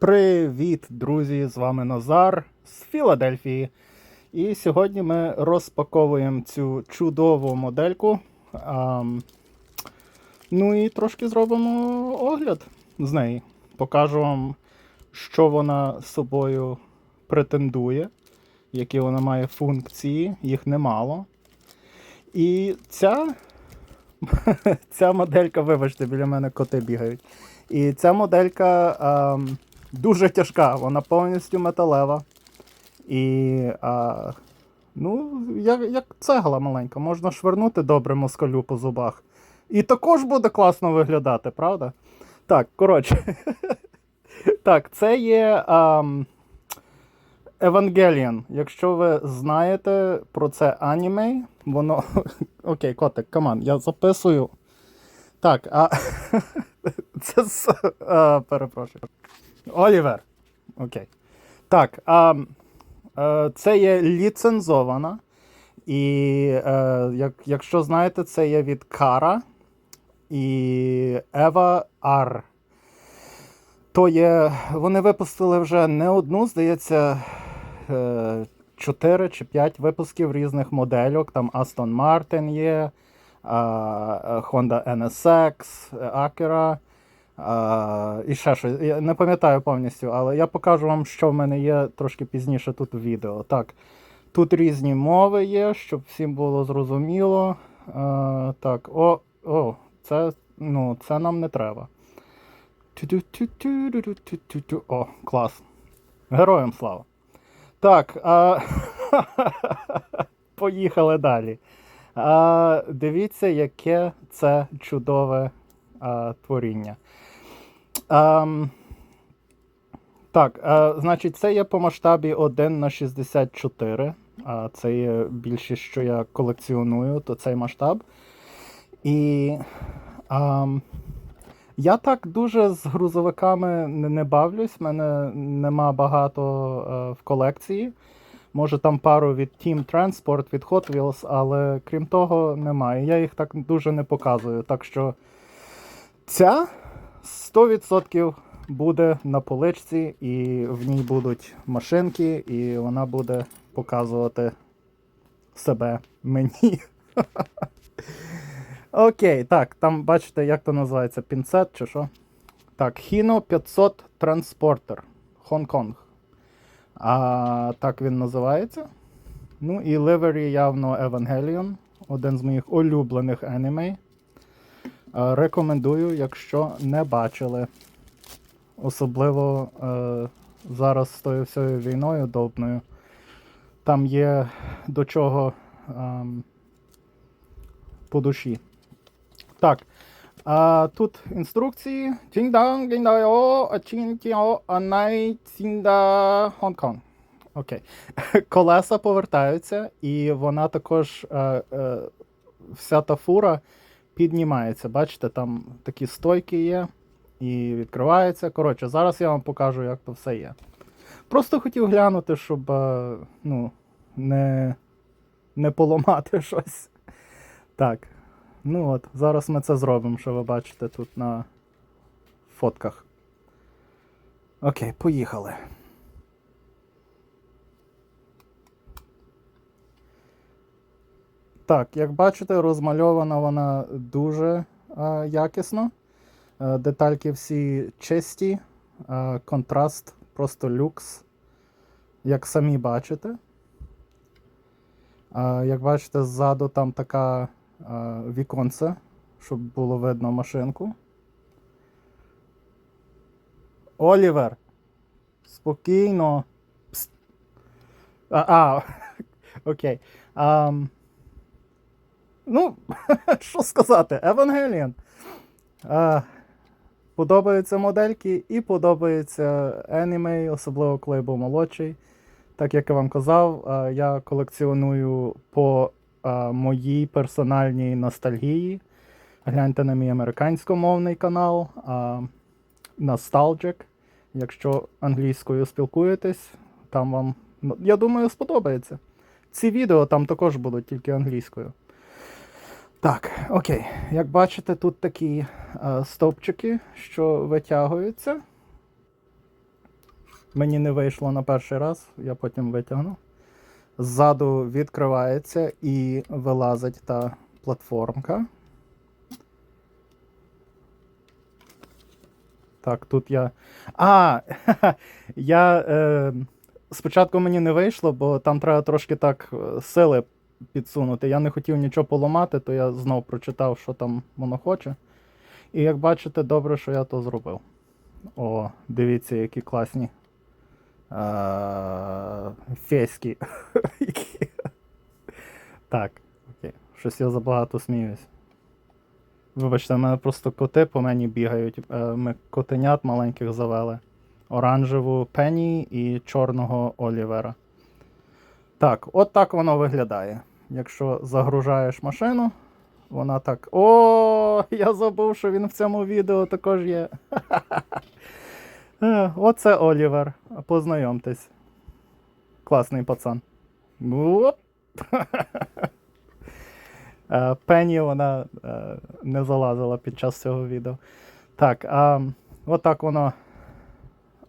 Привіт, друзі! З вами Назар з Філадельфії. І сьогодні ми розпаковуємо цю чудову модельку. Ам, ну і трошки зробимо огляд з неї. Покажу вам, що вона собою претендує, які вона має функції, їх немало. І ця, ця моделька, вибачте, біля мене коти бігають. І ця моделька ем, дуже тяжка, вона повністю металева. І а, ну, як, як цегла маленька, можна швирнути добре москалю по зубах. І також буде класно виглядати, правда? Так, коротше. Так, це є Evangelion. Якщо ви знаєте про це аніме, воно. Окей, котик, каман, я записую. Так, а. Це. Перепрошую. Олівер. Окей. Так. А, е, це є ліцензована. І е, як, якщо знаєте, це є від Кара і Ева Ар. То є. Вони випустили вже не одну, здається, е, 4 чи 5 випусків різних модельок. Там Aston Martin є, е, Honda NSX, Acura. А, і ще щось. Я не пам'ятаю повністю, але я покажу вам, що в мене є трошки пізніше тут у відео. Так, тут різні мови є, щоб всім було зрозуміло. А, так, о, о, це, ну, це нам не треба. О, клас. Героям слава. Так, а... поїхали далі. А, дивіться, яке це чудове а, творіння. Ам, так, а, значить, це є по масштабі 1 на 64. А, це є більшість, що я колекціоную, то цей масштаб. І ам, я так дуже з грузовиками не, не бавлюсь, в мене нема багато е, в колекції. Може там пару від Team Transport, від Hot Wheels, але крім того, немає. Я їх так дуже не показую. Так що ця 100% буде на поличці, і в ній будуть машинки, і вона буде показувати себе мені. Окей, так, там бачите, як то називається пінцет чи що. Так, Hino 500 Transporter Хонг-Конг. А так він називається. Ну і Livery явно Evangelion, один з моїх улюблених аніме. Е, Рекомендую, якщо не бачили. Особливо е, зараз з тою всією війною довбною. Там є до чого ем, по душі. Так. А, тут інструкції. Хонг-Конг. Окей. Колеса повертаються, і вона також е, е, вся та фура піднімається. Бачите, там такі стойки є і відкривається. Коротше, зараз я вам покажу, як то все є. Просто хотів глянути, щоб е, ну, не, не поламати щось. Так. Ну от, зараз ми це зробимо, що ви бачите тут на фотках. Окей, поїхали. Так, як бачите, розмальована вона дуже е, якісно. Е, детальки всі чисті, е, контраст просто люкс, як самі бачите. Е, як бачите, ззаду там така е, віконце, щоб було видно машинку. Олівер. Спокійно. А, а окей. Ам, ну, що сказати, Евангеліон. Подобаються модельки і подобається аніме, особливо коли я був молодший. Так як я вам казав, я колекціоную по моїй персональній ностальгії. Гляньте на мій американськомовний канал Nostalgic. Якщо англійською спілкуєтесь, там вам, ну, я думаю, сподобається. Ці відео там також будуть тільки англійською. Так, окей. Як бачите, тут такі е, стовпчики, що витягуються. Мені не вийшло на перший раз, я потім витягну. Ззаду відкривається і вилазить та платформка. Так, тут я. А! я. Е... Спочатку мені не вийшло, бо там треба трошки так е, сили підсунути. Я не хотів нічого поламати, то я знов прочитав, що там воно хоче. І як бачите, добре, що я то зробив. О, дивіться, які класні. Які. так, окей. Щось я забагато сміюсь. Вибачте, в мене просто коти по мені бігають. Е, Ми котенят маленьких завели. Оранжеву Пенні і чорного Олівера. Так, от так воно виглядає. Якщо загружаєш машину, вона так. О, я забув, що він в цьому відео також є. Е, Оце Олівер. Познайомтесь. Класний пацан. Е, Пенні вона е, не залазила під час цього відео. Так, а отак воно.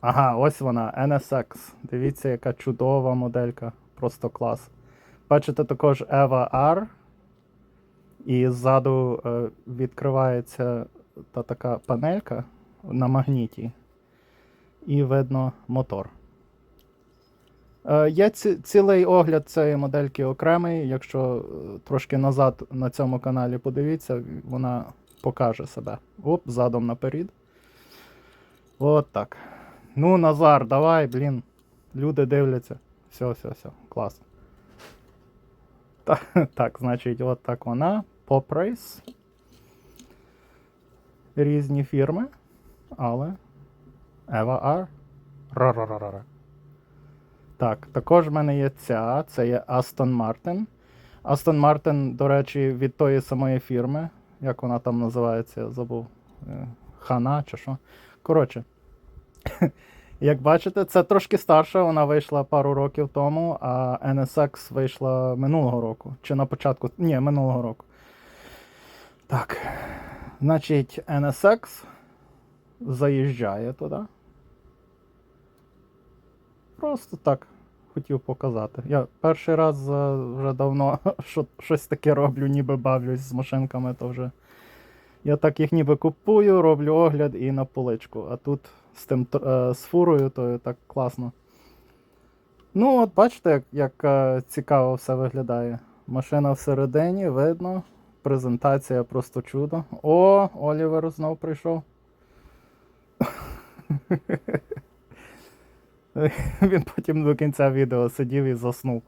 Ага, ось вона, NSX. Дивіться, яка чудова моделька. Просто клас. Бачите також Eva R. І ззаду е, відкривається та така панелька на магніті. І видно мотор. Е, Є ці, цілий огляд цієї модельки окремий. Якщо е, трошки назад на цьому каналі подивіться, вона покаже себе. Оп, задом наперед. От так. Ну, Назар, давай, блін. Люди дивляться. Все, все, все, клас. Так, так, значить, от так вона. Poprace. Різні фірми. Але. Eva R. Ра-ра-ра-ра. Так, також в мене є ця, це є Aston Martin. Aston Martin, до речі, від тої самої фірми. Як вона там називається, я забув. Е, Хана чи що. Коротше. Як бачите, це трошки старша, вона вийшла пару років тому, а NSX вийшла минулого року. Чи на початку. Ні, минулого року. Так. Значить, NSX заїжджає туди. Просто так хотів показати. Я перший раз вже давно щось таке роблю, ніби бавлюсь з машинками, то вже. Я так їх ніби купую, роблю огляд і на поличку. А тут з тим е, з фурою, то так класно. Ну, от бачите, як, як е, цікаво все виглядає. Машина всередині, видно. Презентація просто чудо. О, Олівер знов прийшов. Він потім до кінця відео сидів і заснув.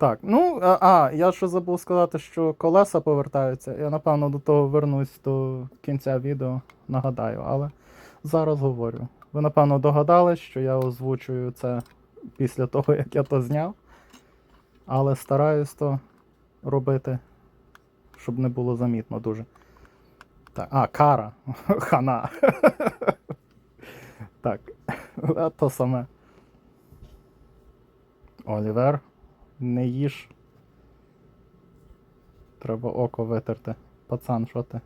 Так, ну, а, а, я ще забув сказати, що колеса повертаються. Я напевно до того вернусь до кінця відео, нагадаю, але зараз говорю. Ви, напевно, догадались, що я озвучую це після того, як я то зняв. Але стараюсь то робити, щоб не було замітно дуже. Так, а, кара. Хана. Так, то саме. Олівер, не їж. Треба око витерти. Пацан, що ти?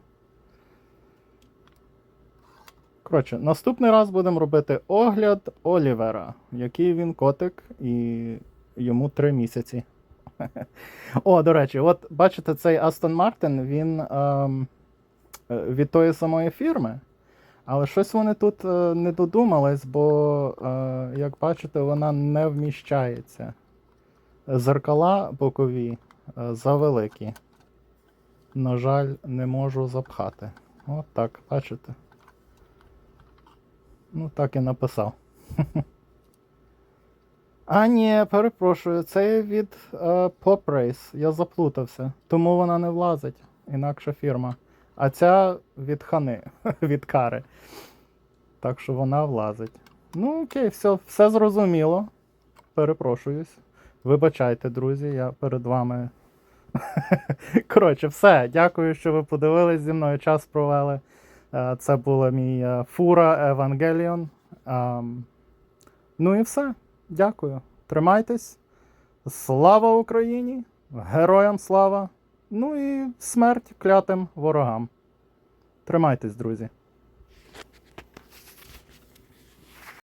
Коротше, наступний раз будемо робити огляд Олівера, який він котик, і йому 3 місяці. О, до речі, от бачите, цей Aston Martin, він ем, від тої самої фірми. Але щось вони тут е, не додумались, бо, е, як бачите, вона не вміщається. Зеркала бокові е, завеликі. На жаль, не можу запхати. От так, бачите? Ну, так і написав. А, ні, перепрошую, це від е, Pop Race. Я заплутався. Тому вона не влазить. Інакша фірма. А ця від хани, від кари. Так що вона влазить. Ну, окей, все, все зрозуміло. Перепрошуюсь. Вибачайте, друзі, я перед вами. Коротше, все. Дякую, що ви подивились зі мною час провели. Е, Це була мій е, фура Евангеліон. Ем, Ну і все. Дякую. Тримайтесь. Слава Україні! Героям слава! Ну і смерть клятим ворогам. Тримайтесь, друзі.